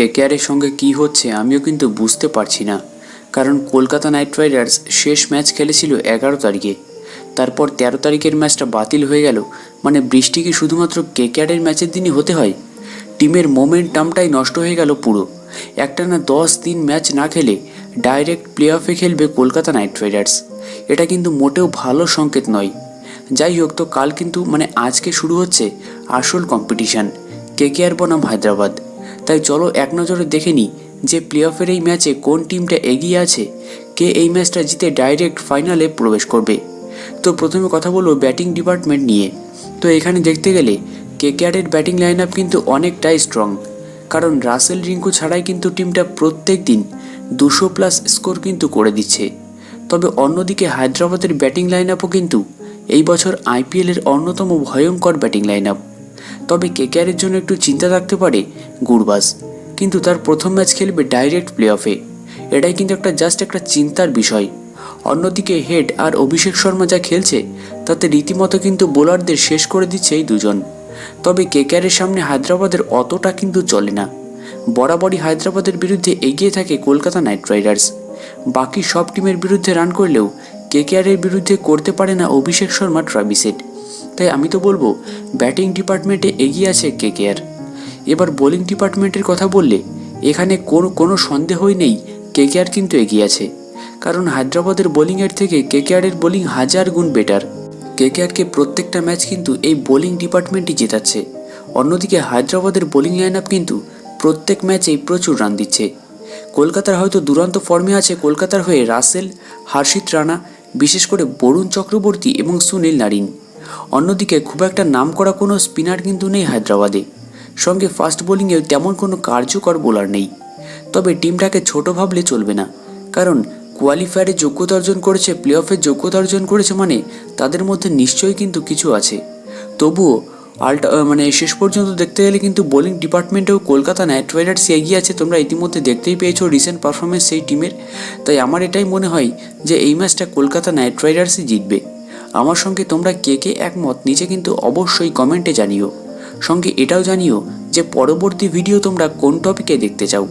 কেকেআরের সঙ্গে কি হচ্ছে আমিও কিন্তু বুঝতে পারছি না। কারণ কলকাতা নাইট রাইডার্স শেষ ম্যাচ খেলেছিল এগারো তারিখে। তারপর তেরো তারিখের ম্যাচটা বাতিল হয়ে গেল। মানে বৃষ্টি কি শুধুমাত্র কেকেআরের ম্যাচের দিনই হতে হয়? টিমের মোমেন্টামটাই নষ্ট হয়ে গেল পুরো। একটা না দশ দিন ম্যাচ না খেলে ডাইরেক্ট প্লে অফে খেলবে কলকাতা নাইট রাইডার্স। এটা কিন্তু মোটেও ভালো সংকেত নয়। যাই হোক, তো কাল কিন্তু মানে আজকে শুরু হচ্ছে আসল কম্পিটিশান কেকেআর বনাম হায়দ্রাবাদ। তাই চলো এক নজরে দেখে নিই যে প্লে অফের এই ম্যাচে কোন টিমটা এগিয়ে আছে, কে এই ম্যাচটা জিতে ডাইরেক্ট ফাইনালে প্রবেশ করবে। তো প্রথমে কথা বলব ব্যাটিং ডিপার্টমেন্ট নিয়ে। তো এখানে দেখতে গেলে কেকেআরের ব্যাটিং লাইন আপ কিন্তু অনেকটাই স্ট্রং কারণ রাসেল রিঙ্কু ছাড়াই কিন্তু টিমটা প্রত্যেক দিন দুশো প্লাস স্কোর কিন্তু করে দিচ্ছে। তবে অন্যদিকে হায়দ্রাবাদের ব্যাটিং লাইন আপও কিন্তু এই বছর আইপিএলের অন্যতম ভয়ঙ্কর ব্যাটিং লাইন আপ তবে কেকেআরের জন্য একটু চিন্তা থাকতে পারে গুরবাজ। কিন্তু তার প্রথম ম্যাচ খেলবে ডাইরেক্ট প্লে অফে এটাই কিন্তু একটা জাস্ট একটা চিন্তার বিষয়। অন্যদিকে হেড আর অভিষেক শর্মা যা খেলছে, তাতে রীতিমতো কিন্তু বোলারদের শেষ করে দিচ্ছে এই দুজন। তবে কেকেআরের সামনে হায়দ্রাবাদের অতটা কিন্তু চলে না। বরাবরই হায়দ্রাবাদের বিরুদ্ধে এগিয়ে থাকে কলকাতা নাইট রাইডার্স। বাকি সব টিমের বিরুদ্ধে রান করলেও কেকেআরের বিরুদ্ধে করতে পারে না অভিষেক শর্মা ট্রাভিসেট। তাই আমি তো বলব, ব্যাটিং ডিপার্টমেন্টে এগিয়ে আছে কেকেআর। এবার বোলিং ডিপার্টমেন্টের কথা বললে, এখানে কোনো কোনো সন্দেহই নেই কেকেআর কিন্তু এগিয়ে আছে। কারণ হায়দ্রাবাদের বোলিংয়ের থেকে কেকেআরের বোলিং হাজার গুণ বেটার। কেকেআরকে প্রত্যেকটা ম্যাচ কিন্তু এই বোলিং ডিপার্টমেন্টই জেতাচ্ছে। অন্যদিকে হায়দ্রাবাদের বোলিং লাইন আপ কিন্তু প্রত্যেক ম্যাচেই প্রচুর রান দিচ্ছে। কলকাতার হয়তো দুরন্ত ফর্মে আছে কলকাতার হয়ে রাসেল, হার্ষিত রানা, বিশেষ করে বরুণ চক্রবর্তী এবং সুনীল নারিন। অন্যদিকে খুব একটা নাম করা কোনো স্পিনার কিন্তু নেই হায়দ্রাবাদে। সঙ্গে ফাস্ট বোলিংয়ে তেমন কোনো কার্যকর বোলার নেই। তবে টিমটাকে ছোট ভাবলে চলবে না। কারণ কোয়ালিফায়ারে যোগ্যতা অর্জন করেছে প্লে অফে যোগ্যতা অর্জন করেছে মানে তাদের মধ্যে নিশ্চয়ই কিন্তু কিছু আছে। তবুও আল্টা মানে শেষ পর্যন্ত দেখতে গেলে কিন্তু বোলিং ডিপার্টমেন্টেও কলকাতা নাইট রাইডার্স এগিয়ে আছে। তোমরা ইতিমধ্যে দেখতেই পেয়েছ রিসেন্ট পারফরমেন্স সেই টিমের। তাই আমার এটাই মনে হয় যে এই ম্যাচটা কলকাতা নাইট রাইডার্সই জিতবে। আমার সঙ্গে তোমরা কে কে একমত নিচে কিন্তু অবশ্যই কমেন্টে জানিও। সঙ্গে এটাও জানিও যে পরবর্তী ভিডিও তোমরা কোন টপিকে দেখতে চাও।